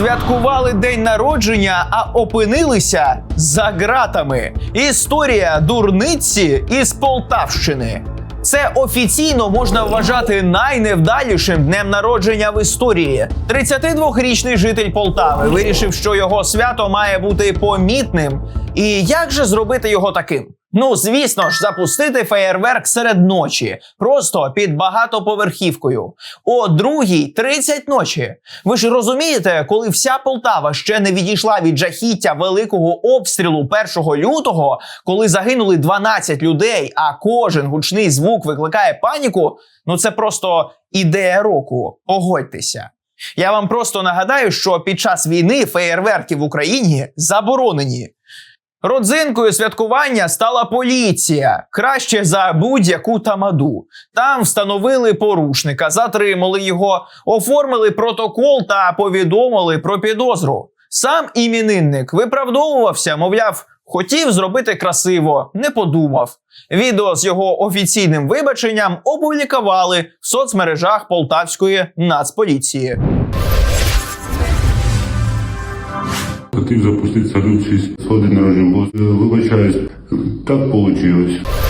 Святкували день народження, а опинилися за ґратами. Історія дурниці із Полтавщини. Це офіційно можна вважати найневдалішим днем народження в історії. 32-річний житель Полтави вирішив, що його свято має бути помітним. І як же зробити його таким? Ну, звісно ж, запустити феєрверк серед ночі, просто під багатоповерхівкою. О другій 30 ночі. Ви ж розумієте, коли вся Полтава ще не відійшла від жахіття великого обстрілу 1 лютого, коли загинули 12 людей, а кожен гучний звук викликає паніку. Ну це просто ідея року. Погодьтеся. Я вам просто нагадаю, що під час війни феєрверки в Україні заборонені. Родзинкою святкування стала поліція краще за будь-яку тамаду. Там встановили порушника, затримали його, оформили протокол та повідомили про підозру. Сам іменинник виправдовувався, мовляв, хотів зробити красиво, не подумав. Відео з його офіційним вибаченням опублікували в соцмережах Полтавської нацполіції. Хотів запустити салют в честь свого дня народження, бо е, вибачаюсь, так вийшло.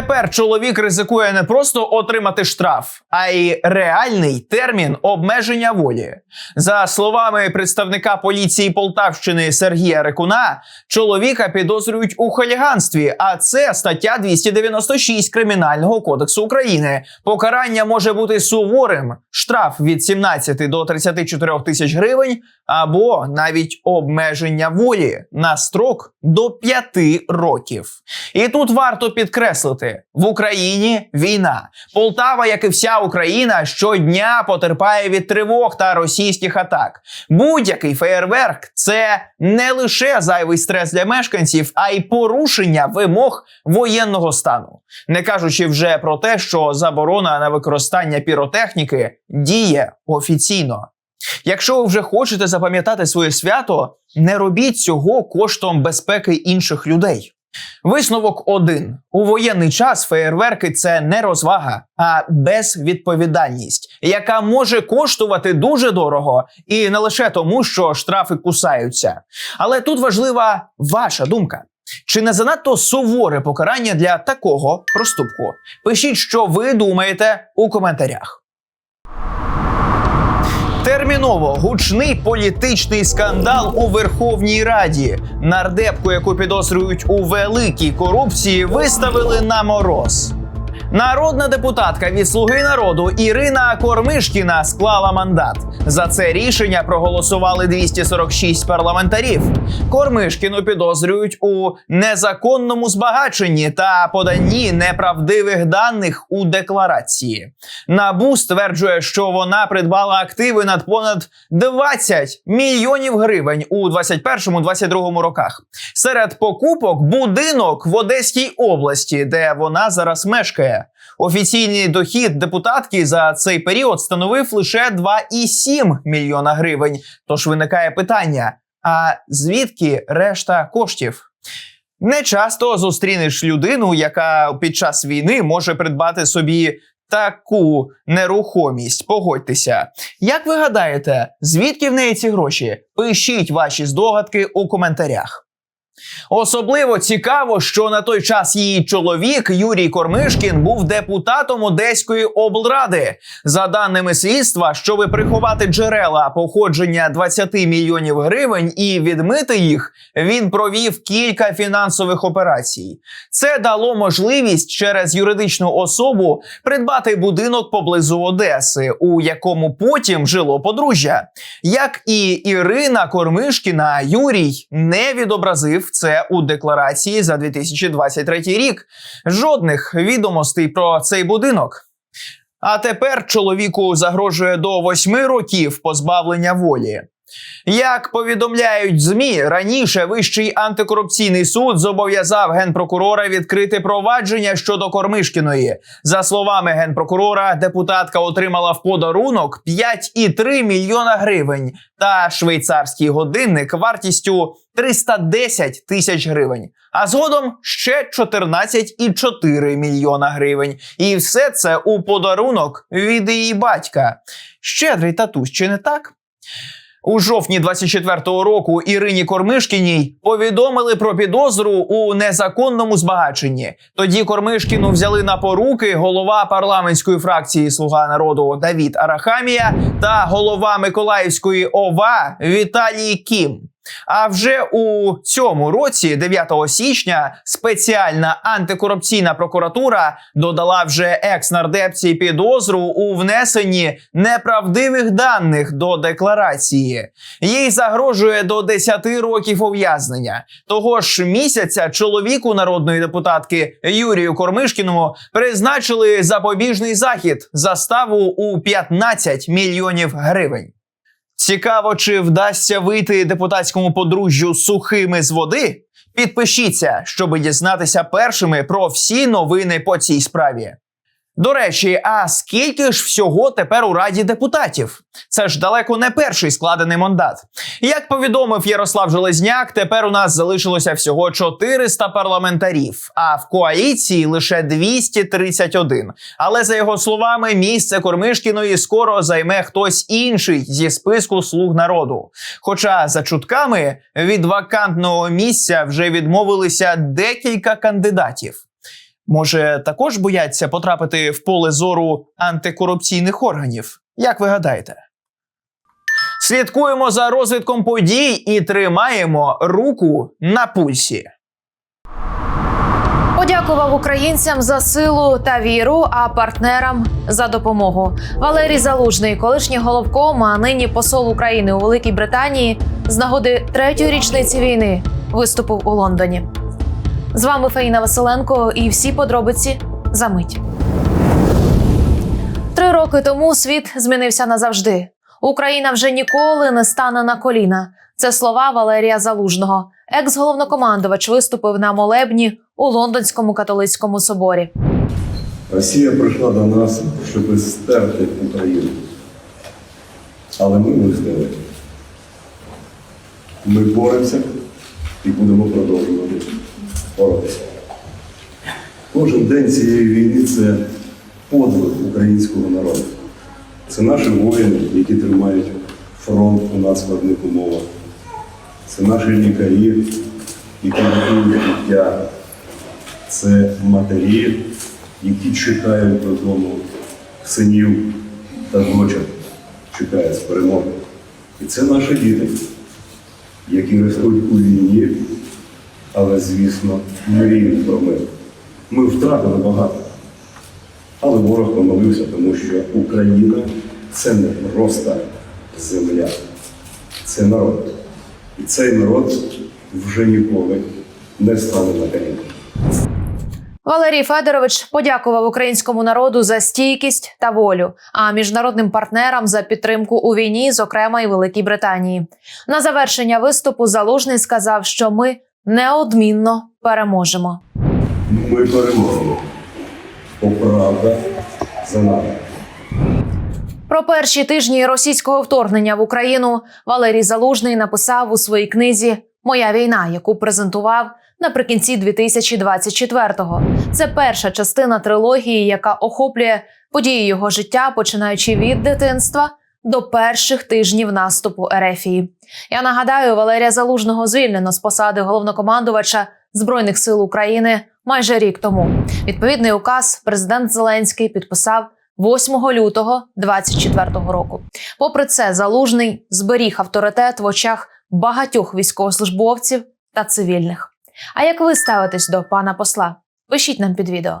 Тепер чоловік ризикує не просто отримати штраф, а й реальний термін обмеження волі. За словами представника поліції Полтавщини Сергія Рекуна, чоловіка підозрюють у хуліганстві, а це стаття 296 Кримінального кодексу України. Покарання може бути суворим: штраф від 17 до 34 тисяч гривень, або навіть обмеження волі на строк до 5 років. І тут варто підкреслити: в Україні війна. Полтава, як і вся Україна, щодня потерпає від тривог та російських атак. Будь-який феєрверк це не лише зайвий стрес для мешканців, а й порушення вимог воєнного стану. Не кажучи вже про те, що заборона на використання піротехніки діє офіційно. Якщо ви вже хочете запам'ятати своє свято, не робіть цього коштом безпеки інших людей. Висновок один: у воєнний час феєрверки це не розвага, а безвідповідальність, яка може коштувати дуже дорого, і не лише тому, що штрафи кусаються. Але тут важлива ваша думка. Чи не занадто суворе покарання для такого проступку? Пишіть, що ви думаєте у коментарях. Терміново гучний політичний скандал у Верховній Раді. Нардепку, яку підозрюють у великій корупції, виставили на мороз. Народна депутатка від Слуги народу Ірина Кормишкіна склала мандат. За це рішення проголосували 246 парламентарів. Кормишкіну підозрюють у незаконному збагаченні та поданні неправдивих даних у декларації. Набу стверджує, що вона придбала активи над понад 20 мільйонів гривень у 21-22 роках. Серед покупок будинок в Одеській області, де вона зараз мешкає. Офіційний дохід депутатки за цей період становив лише 2,7 мільйона гривень. Тож виникає питання: а звідки решта коштів? Не часто зустрінеш людину, яка під час війни може придбати собі таку нерухомість. Погодьтеся. Як ви гадаєте, звідки в неї ці гроші? Пишіть ваші здогадки у коментарях. Особливо цікаво, що на той час її чоловік Юрій Кормишкін був депутатом Одеської облради. За даними слідства, щоби приховати джерела походження 20 мільйонів гривень і відмити їх, він провів кілька фінансових операцій. Це дало можливість через юридичну особу придбати будинок поблизу Одеси, у якому потім жило подружжя. Як і Ірина Кормишкіна, Юрій не відобразив це у декларації за 2023 рік. Жодних відомостей про цей будинок. А тепер чоловіку загрожує до восьми років позбавлення волі. Як повідомляють ЗМІ, раніше Вищий антикорупційний суд зобов'язав генпрокурора відкрити провадження щодо Кормишкіної. За словами генпрокурора, депутатка отримала в подарунок 5,3 мільйона гривень та швейцарський годинник вартістю 310 тисяч гривень. А згодом ще 14,4 мільйона гривень. І все це у подарунок від її батька. Щедрий татусь, чи не так? У жовтні 24-го року Ірині Кормишкіній повідомили про підозру у незаконному збагаченні. Тоді Кормишкіну взяли на поруки голова парламентської фракції Слуга народу Давід Арахамія та голова Миколаївської ОВА Віталій Кім. А вже у цьому році, 9 січня, спеціальна антикорупційна прокуратура додала вже екс-нардепці підозру у внесенні неправдивих даних до декларації. Їй загрожує до 10 років ув'язнення. Того ж місяця чоловіку народної депутатки Юрію Кормишкіному призначили запобіжний захід заставу у 15 мільйонів гривень. Цікаво, чи вдасться вийти депутатському подружжю сухими з води? Підпишіться, щоб дізнатися першими про всі новини по цій справі. До речі, а скільки ж всього тепер у раді депутатів? Це ж далеко не перший складений мандат. Як повідомив Ярослав Железняк, тепер у нас залишилося всього 400 парламентарів, а в коаліції лише 231. Але за його словами, місце Кормишкіної скоро займе хтось інший зі списку слуг народу. Хоча за чутками від вакантного місця вже відмовилися декілька кандидатів. Може, також бояться потрапити в поле зору антикорупційних органів? Як ви гадаєте? Слідкуємо за розвитком подій і тримаємо руку на пульсі. Подякував українцям за силу та віру, а партнерам за допомогу. Валерій Залужний, колишній головком, а нині посол України у Великій Британії, з нагоди третьої річниці війни виступив у Лондоні. З вами Фаїна Василенко і всі подробиці за мить. Три роки тому світ змінився назавжди. Україна вже ніколи не стане на коліна. Це слова Валерія Залужного. Екс-головнокомандувач виступив на молебні у Лондонському католицькому соборі. Росія прийшла до нас, щоб стерти Україну. Але ми визнали. Ми боремося і будемо продовжувати боротися. Кожен день цієї війни це подвиг українського народу. Це наші воїни, які тримають фронт у надскладних умовах. Це наші лікарі, які рятують життя. Це матері, які чекають додому синів та дочок, чекають з перемоги. І це наші діти, які ростуть у війні, але, звісно, мріють про мир. Ми втратили багато. Але ворог помилився, тому що Україна це не просто земля, це народ. І цей народ вже ніколи не стане на коліна. Валерій Федорович подякував українському народу за стійкість та волю, а міжнародним партнерам за підтримку у війні, зокрема і Великій Британії. На завершення виступу Залужний сказав, що ми неодмінно переможемо. Ми переможемо. Бо правда за нами. Про перші тижні російського вторгнення в Україну Валерій Залужний написав у своїй книзі Моя війна, яку презентував наприкінці 2024-го. Це перша частина трилогії, яка охоплює події його життя, починаючи від дитинства до перших тижнів наступу Ерефії. Я нагадаю, Валерія Залужного звільнено з посади головнокомандувача збройних сил України майже рік тому. Відповідний указ президент Зеленський підписав 8 лютого 2024 року. Попри це, залужний зберіг авторитет в очах багатьох військовослужбовців та цивільних. А як ви ставитесь до пана посла? Пишіть нам під відео.